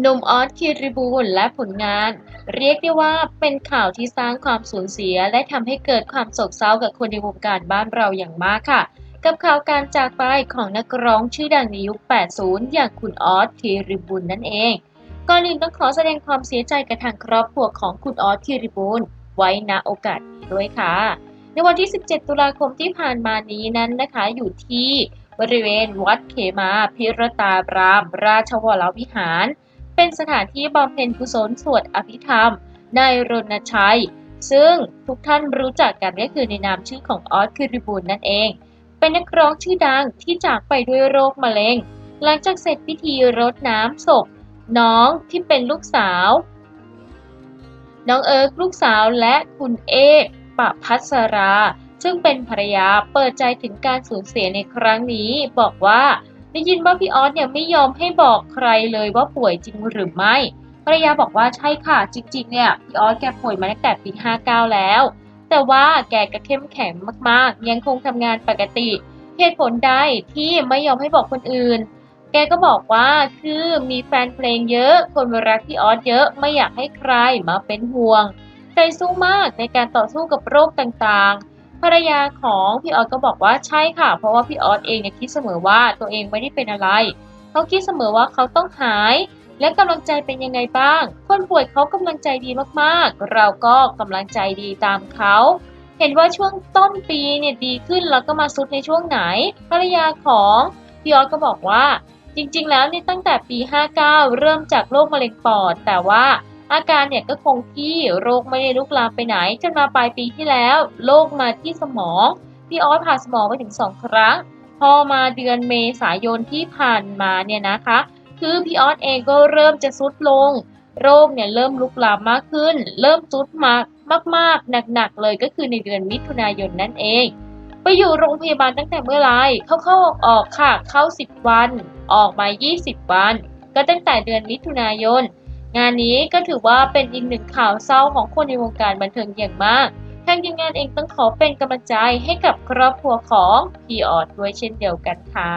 หนุ่มออสคิริบูลและผลงาน เรียกได้ว่าเป็นข่าวที่สร้างความสูญเสีย และทำให้เกิดความโศกเศร้ากับคนในวงการบ้านเราอย่างมากค่ะ กับข่าวการจากไปของนักร้องชื่อดังในยุค 80 อย่างคุณออสคิริบูลนั่นเอง ก่อนอื่นต้องขอแสดงความเสียใจกับทางครอบครัวของคุณออสคิริบูลไว้ณโอกาสนี้ด้วยค่ะ ในวันที่ 17 ตุลาคมที่ผ่านมานี้นั้นนะคะอยู่ที่บริเวณวัดเขมาพิรตาบราม ราชวรวิหาร เป็นสถานที่บำเพ็ญกุศลสวดอภิธรรมนายรณชัย ซึ่งทุกท่านรู้จักกันก็คือในนามชื่อของออสคิริบูลนั่นเอง เป็นนักร้องชื่อดังที่จากไปด้วยโรคมะเร็ง หลังจากเสร็จพิธีรดน้ำศพ น้องที่เป็นลูกสาว น้องเอิร์กลูกสาวและคุณเอกปะพัสรา ซึ่งเป็นภรรยาเปิดใจถึงการสูญเสียในครั้งนี้บอกว่า ได้ยินว่าพี่ออสเนี่ยไม่ยอมให้บอกใครเลยว่าป่วยจริงหรือไม่ภรรยาบอกว่าใช่ค่ะจริงๆเนี่ยพี่ออสแกป่วยมาตั้งแต่ปี 59 แล้ว แต่ว่าแกก็เข้มแข็งมากๆ ยังคงทำงานปกติเหตุผลใดที่ไม่ยอมให้บอกคนอื่น แกก็บอกว่าคือมีแฟนเพลงเยอะ คนรักพี่ออสเยอะไม่อยากให้ใครมาเป็นห่วง ใจสู้มากในการต่อสู้กับโรคต่างๆ ภรรยาของพี่ออสก็บอกว่าใช่ค่ะ เพราะว่าพี่ออสเองเนี่ยคิดเสมอว่าตัวเองไม่ได้เป็นอะไร เขาคิดเสมอว่าเขาต้องหาย และกำลังใจเป็นยังไงบ้าง คนป่วยเขากำลังใจดีมากๆ เราก็กำลังใจดีตามเขาเห็นว่าช่วงต้นปีเนี่ยดีขึ้นแล้วก็มาซุดในช่วงไหน ภรรยาของพี่ออสก็บอกว่า จริงๆ แล้วเนี่ยตั้งแต่ปี 59 เริ่มจากโรคมะเร็งปอด แต่ว่า อาการเนี่ยก็คงที่โรคไม่ได้ลุกลามไปไหน จนมาปลายปีที่แล้วโรคมาที่สมอง พี่ออสผ่าสมองไปถึง 2 ครั้ง พอมาเดือนเมษายนที่ผ่านมาเนี่ยนะคะ คือพี่ออสเองก็เริ่มจะซุดลง โรคเนี่ยเริ่มลุกลามมากขึ้น เริ่มซุดมากมากๆหนักๆเลยก็คือในเดือนมิถุนายนนั่นเอง ไปอยู่โรงพยาบาลตั้งแต่เมื่อไรเข้าเข้าออกออกค่ะ เข้า 10 วัน ออกมา 20 วัน ก็ตั้งแต่เดือนมิถุนายน งานนี้ก็ถือว่าเป็นอีกหนึ่งข่าวเศร้าของคนในวงการบันเทิงอย่างมาก ทางทีมงานเองต้องขอเป็นกำลังใจให้กับครอบครัวของพี่ออดด้วยเช่นเดียวกันค่ะ